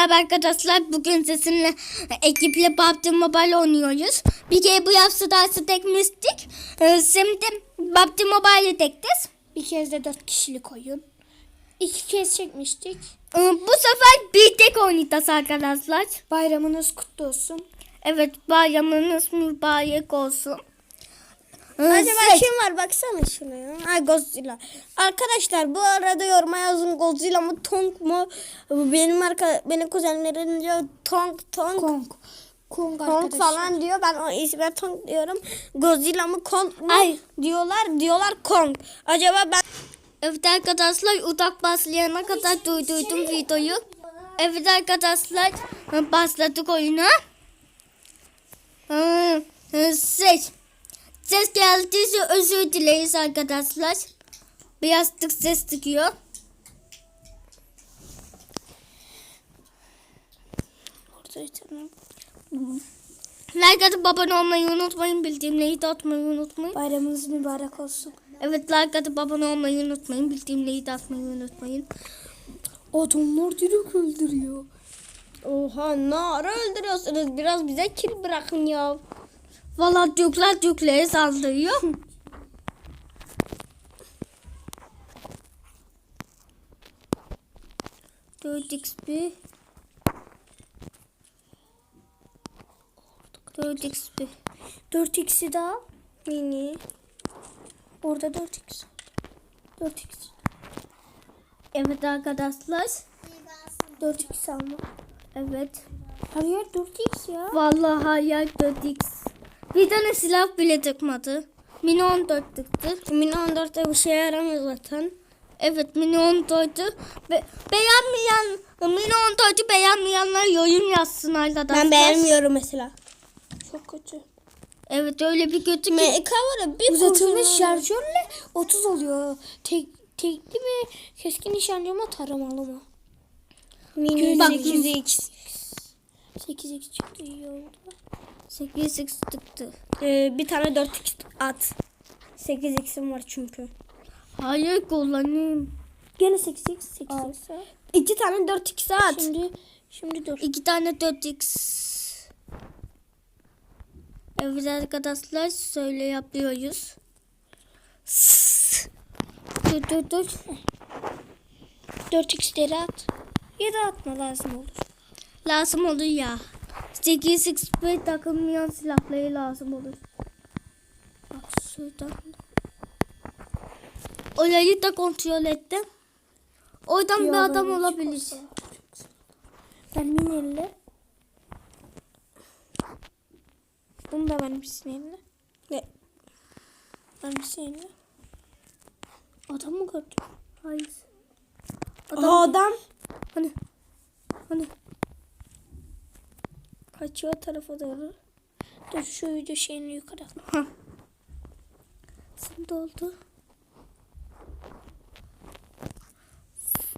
merhaba arkadaşlar. Bugün sizinle ekiple PUBG Mobile oynuyoruz. Bir kere bu yapsı dersi tekmiştik. Ee, Şimdi PUBG Mobile'i tektiz. Bir kez de dört kişilik oyun. İki kez çekmiştik. Ee, Bu sefer bir tek oynayacağız arkadaşlar. Bayramınız kutlu olsun. Evet bayramınız mübarek olsun. Acaba şey- kim var baksana şuna ya. Ha Godzilla. Arkadaşlar bu arada yoruma yazın Godzilla mı Tong mu? Benim arka benim kuzenlerim diyor Tong Tong Kong. Kong Kong falan diyor. Ben o isme Tong diyorum. Godzilla mı Kong mu? Ay. diyorlar. Diyorlar Kong. Acaba ben Evet arkadaşlar udak başlayana kadar duyduydum videoyu. Evet arkadaşlar başladık oyuna. E, Ses. Geldiyse özür dileriz arkadaşlar. Biraz tık ses çıkıyor. Like atıp abone olmayı unutmayın. Bildirimleri de atmayı unutmayın. Bayramınız mübarek olsun. Evet like atıp abone olmayı unutmayın. Bildirimleri de atmayı unutmayın. Adamlar direkt öldürüyor. Oha ne ara öldürüyorsunuz? Biraz bize kill bırakın ya. Valla Türkler Türklere saldırıyor. Dört XP. Dört XP. 4x'i daha. Mini. Orada 4x. 4x. Evet arkadaşlar. 4x alma. Evet. Her yer 4x ya. Vallahi hayal 4X. Bir tane silah bile çıkmadı. Mini 14 çıktı. Mini 14'te bir şey yaramıyor zaten. Evet Mini 14'ü. Be beğenmeyen Mini 14'ü beğenmeyenler yorum yazsın arkadaşlar. Ben beğenmiyorum mesela. Çok kötü. Evet öyle bir kötü ki. MK var ya bir Uzatılmış şarjörle 30 oluyor. Tek, tekli mi? Keskin nişancı mı? Taramalı mı? Mini Bak, 8x. 8x çıktı iyi oldu. 8x çıktı. Ee, bir tane 4x at. 8x'im var çünkü. Hayır kullanayım. Gene 8x 8x. Alsa. İki tane 4x at. Şimdi şimdi dur. İki tane 4x. Evet arkadaşlar söyle yapıyoruz. Dur dur dur. 4x'leri at. Ya da atma lazım olur. Lazım olur ya. 8x ve takılmayan silahları lazım olur. Bak şuradan. Orayı da kontrol ettim. Oradan bir adam olabilir. Ben minelle. Bunu da vermişsin eline. Ne? Vermişsin eline. Adam mı gördün? Hayır. Adam. adam. Hani? Hani? Kaçıyor tarafa doğru. Dur şu video şeyini yukarı at. Ha. Sen de oldu.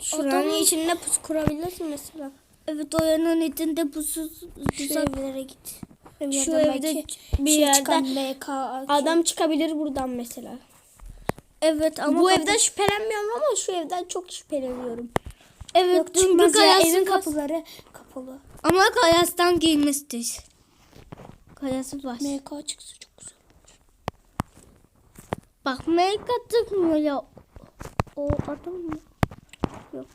Şuranın Adam- içinde pus kurabilirsin mesela. Evet oyanın içinde pusuz güzel. evlere git. Şu evde bir şey yerde çıkan MK adam çıkabilir buradan mesela. Evet ama Bu kapı- evden şüphelenmiyorum ama şu evden çok şüpheleniyorum. evet Yok çünkü kayası evin kapıları kapalı. Ama kayastan giymiştir. Kayası var. MK çıksa çok güzel. Bak make çıkmıyor ya. O adam mı? Yok.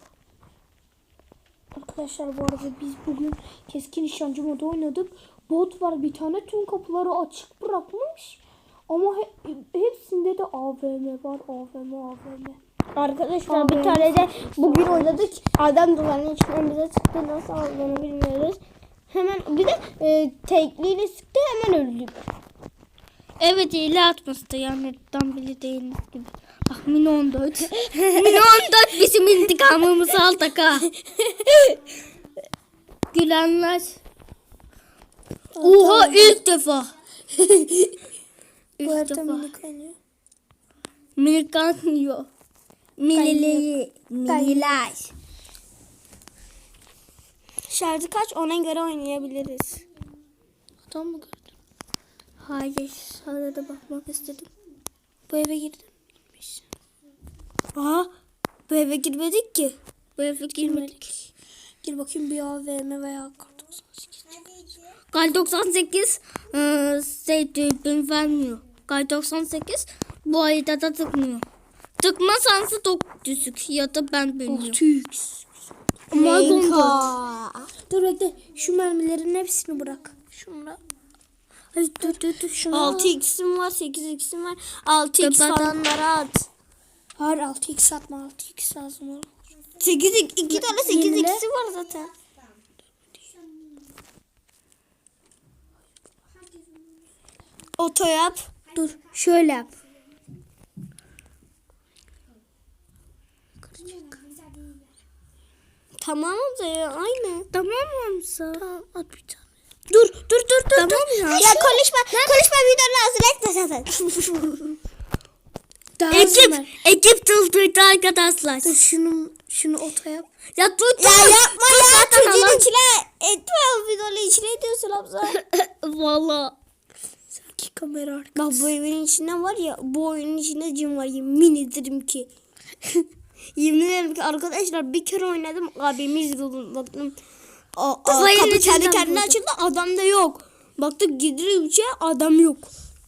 Arkadaşlar bu arada biz bugün keskin nişancı modu oynadık. Bot var bir tane tüm kapıları açık bırakmış. Ama he- hepsinde de AVM var. AVM AVM. Arkadaşlar Abi. bir tane de bugün oynadık. Adam duvarın içinden bize çıktı. Nasıl aldığını bilmiyoruz. Hemen bir de e, tekliğini sıktı hemen öldü. Evet hile atmıştı yani tam bile değil gibi. Bak Mini 14. Mini 14 bizim intikamımızı aldık ha. Gülenler. Oha ilk defa. İlk defa. minik oynuyor. Milileri. Mililer. Şarjı kaç ona göre oynayabiliriz. Adam mı gördün? Hayır. Arada bakmak istedim. Bu eve girdin. Aa bu eve girmedik ki. Bu eve girmedik. Gir bakayım bir AVM veya kar 98. Kar 98 e, şey vermiyor. Kar 98 bu ayda da tıkmıyor. Tıkma şansı çok düşük ya da ben bilmiyorum. 6x. Ama Menka. Dur bekle. Şu mermilerin hepsini bırak. Şunla. Ay dur dur dur. Şunu al. 6x'im var 8x'im var. 6x Kapatalım. falanları at. Hayır 6x atma 6x lazım olur. 8 2 tane 8x'i var zaten. Oto yap. Dur şöyle yap. Tamam da ya aynı. Tamam Hamza? Tamam at bir tane. Dur dur dur dur. Tamam dur. ya. Ya konuşma. Konuşma videonun ağzına etme zaten. Daha Ekip, ekip tıldırdı arkadaşlar. Dur şunu şunu oto yap. Ya dur dur. ya yapma Dur ya. zaten Çocuğun alan- içine etme o videonun içine ediyorsun Hamza. Valla. Sanki kamera arka. Bak bu evin içinde var ya bu oyunun içinde cin var yemin ederim ki. yemin ederim ki arkadaşlar bir kere oynadım abimiz Kafayı kapı kendi kendine açıldı adam da yok. Baktık gidiyoruz şey adam yok.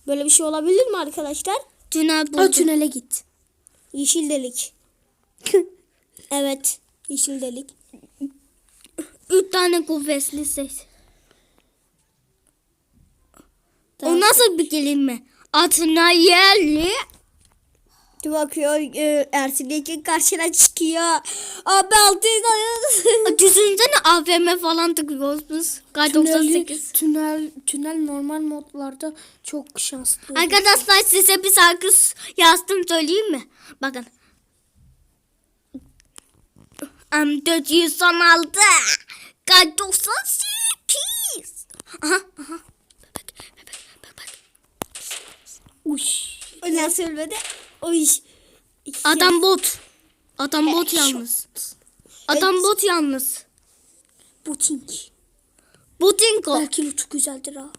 Böyle bir şey olabilir mi arkadaşlar? Tünel O buldum. tünele git. Yeşil delik. evet yeşil delik. Üç tane kuvvetli ses. O nasıl bir kelime? Atına yerli. Bir bakıyor e, Ersin Yekin karşına çıkıyor. Abi altı Düşünsene AVM falan tıklıyoruz biz. Tünel, 98. tünel, tünel normal modlarda çok şanslı. Arkadaşlar size bir şarkı yazdım söyleyeyim mi? Bakın. M416 Kar 98 Aha aha. Bebek bebek bebek. Uş. O nasıl O iş. Adam bot. Adam bot yalnız. Adam bot yalnız. Buting. Butinko. Belki lütfu güzeldir ha.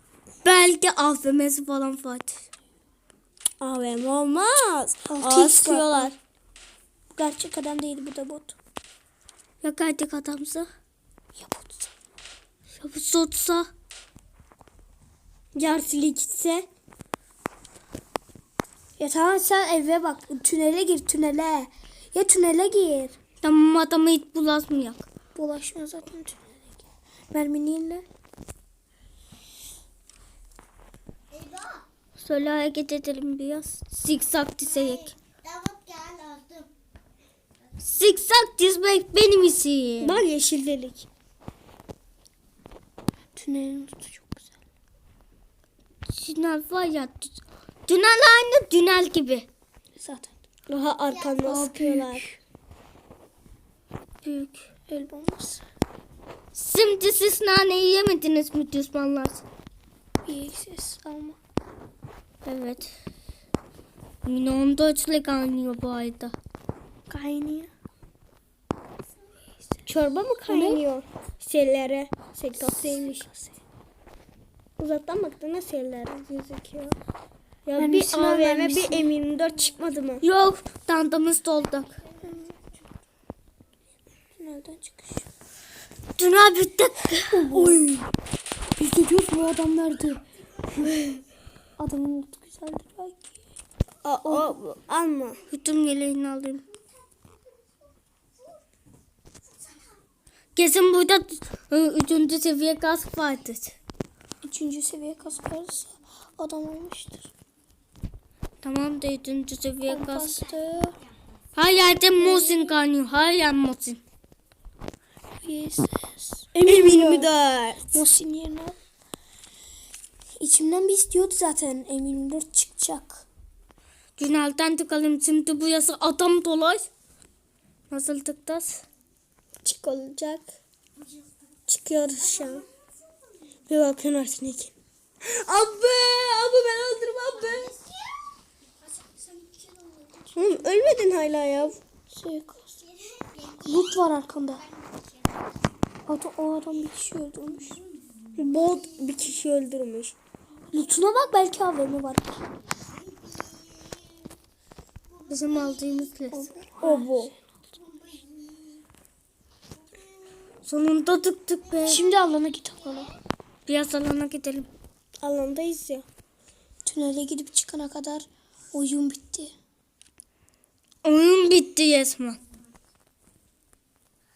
Belki AVM'si falan Fatih. AVM olmaz. Altı. Bu gerçek adam değil bu da bot. Ya gerçek adamsa? Ya bot. Ya bu sotsa? Yarsili gitse. Ya tamam sen eve bak. Tünele gir tünele. Ya tünele gir. Tamam adamı hiç bulaşmayak. Bulaşma zaten tünele gir. Mermini yenile. Söyle hareket edelim biraz. Zikzak dizerek. Zikzak dizmek benim işim. Bak yeşil delik. Tünelin tutu çok güzel. Tünel var ya. Tünel aynı tünel gibi. Zaten. Daha arkandan sıkıyorlar. Büyük. El bombası. Şimdi siz naneyi yemediniz mi düşmanlar? İyi ses alma. Evet. Yine 14 kaynıyor bu ayda. Kaynıyor. Çorba mı kaynıyor? Sellere. Sektoseymiş. Uzaktan baktığında seller gözüküyor. Ya Ben bir AVM bir M24 çıkmadı mı? Yok, tandamız doldu. Tünelden çıkış. Tünel bitti. Oy. Biz de diyoruz bu adam nerede? Adamın mutlu güzeldir belki. Aa, o, alma. Hütüm yeleğini alayım. Kesin burada üçüncü seviye kask vardır. Üçüncü seviye kask varsa adam olmuştur. Tamam da üçüncü seviye. Kompastı. Her yerde Mosin kaynıyor. Her yer Mosin. Yes. M24. Mosin yerine. İçimden bir istiyordu zaten. M24 çıkacak. Tünelden tıkalım. Şimdi bu yasa adam dolaş. Nasıl tıktas? Çık olacak. Çıkıyoruz şu an. Bir bakın Yekin. Abi, abi ben öldürüm abi. Oğlum ölmedin hala ya. Suikast. Loot var arkanda. Adam, o adam bir kişi öldürmüş. Bot bir kişi öldürmüş. Loot'una bak belki AVM var. Bizim aldığımız les. O bu. Sonunda tıktık be. Şimdi alana git alana. Biraz alana gidelim. Alandayız ya. Tünele gidip çıkana kadar oyun bitti. Oyun bitti Yesma.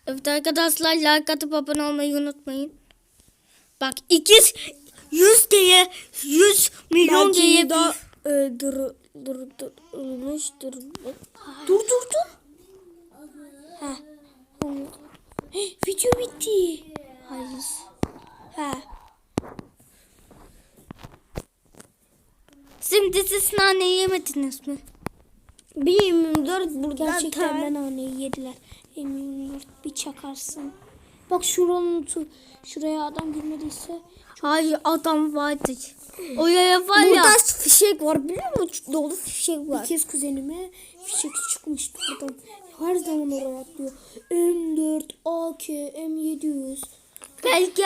Evet arkadaşlar like atıp abone olmayı unutmayın. Bak ikiz 100 diye 100 milyon diye Belki bir... da e, dur, dur, durmuştur. Dur dur dur. Ha. Hey, video bitti. Hayır. Ha. Şimdi siz nane yemediniz mi? Bir 24 buradan Gerçekten ben naneyi yediler. Eminim bir çakarsın. Bak şuranın tu- şuraya adam girmediyse Hayır adam vardı. Oraya var ya. Burada fişek var biliyor musun? Dolu fişek var. bir kez kuzenime fişek çıkmıştı oradan. Her zaman oraya atlıyor. M4, AK, M700, Belki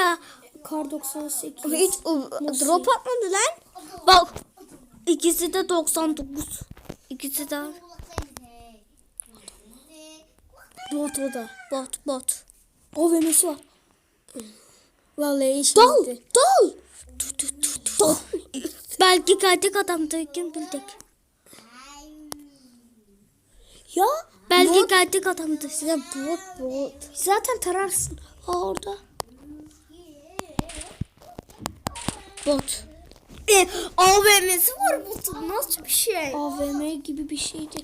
Kar 98. Hiç o- drop atmadı lan. bak ikisi de 99. İkisi de Bot o da. bot bot. AVM'si var. Vallahi işi Dal, bitti. dal. Dal. Belki gerçek adamdı kim bilecek. Ya Belki gerçek adamdı. Ya bot bot. zaten tararsın. Orada. Bot. E, AVM'si var botun nasıl bir şey? AVM gibi bir şeydi.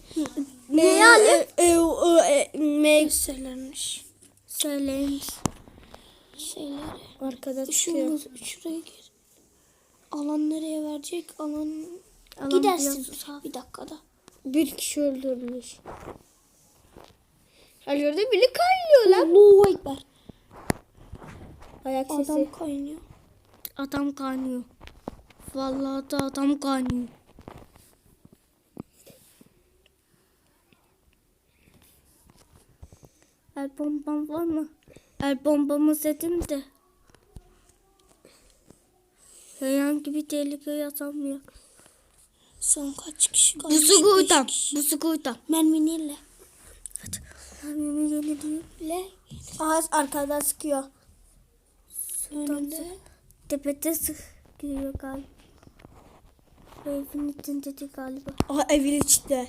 Ne yani? E, e, e, e, me- Gösterilermiş Söyleyin. şeyleri. Arkada çıkıyor. Şuraya gir. Alan nereye verecek? Alan, Alan gidersin biraz bir dakikada. Bir kişi öldürmüş. Her yerde biri kaynıyor lan. Allahu Ekber. Ayak sesi. Adam kaynıyor. Adam kaynıyor. Vallahi da adam kaynıyor. El bombam var mı? El bombamı sedim de. Herhangi bir tehlike yaşanmıyor. Son kaç kişi kaldı? Bu kişi. Bu sigortam. Merminiyle. Annemi yeni diyor. Le. Aha arkadan sıkıyor. Önünde. Tepede sıkıyor galiba. Bu Evin içinde de galiba. Aha evin içinde.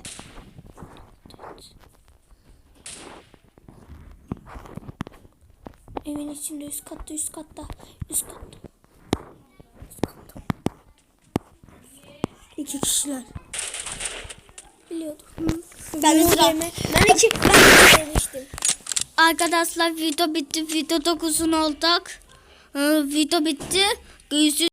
Evin içinde üst katta üst katta. Üst katta. İki kişiler. Biliyordum. Ben de sıra. Ben iki. Ben de demiştim. Arkadaşlar video bitti. Video 9'un olduk. Ee, video bitti. Görüşürüz.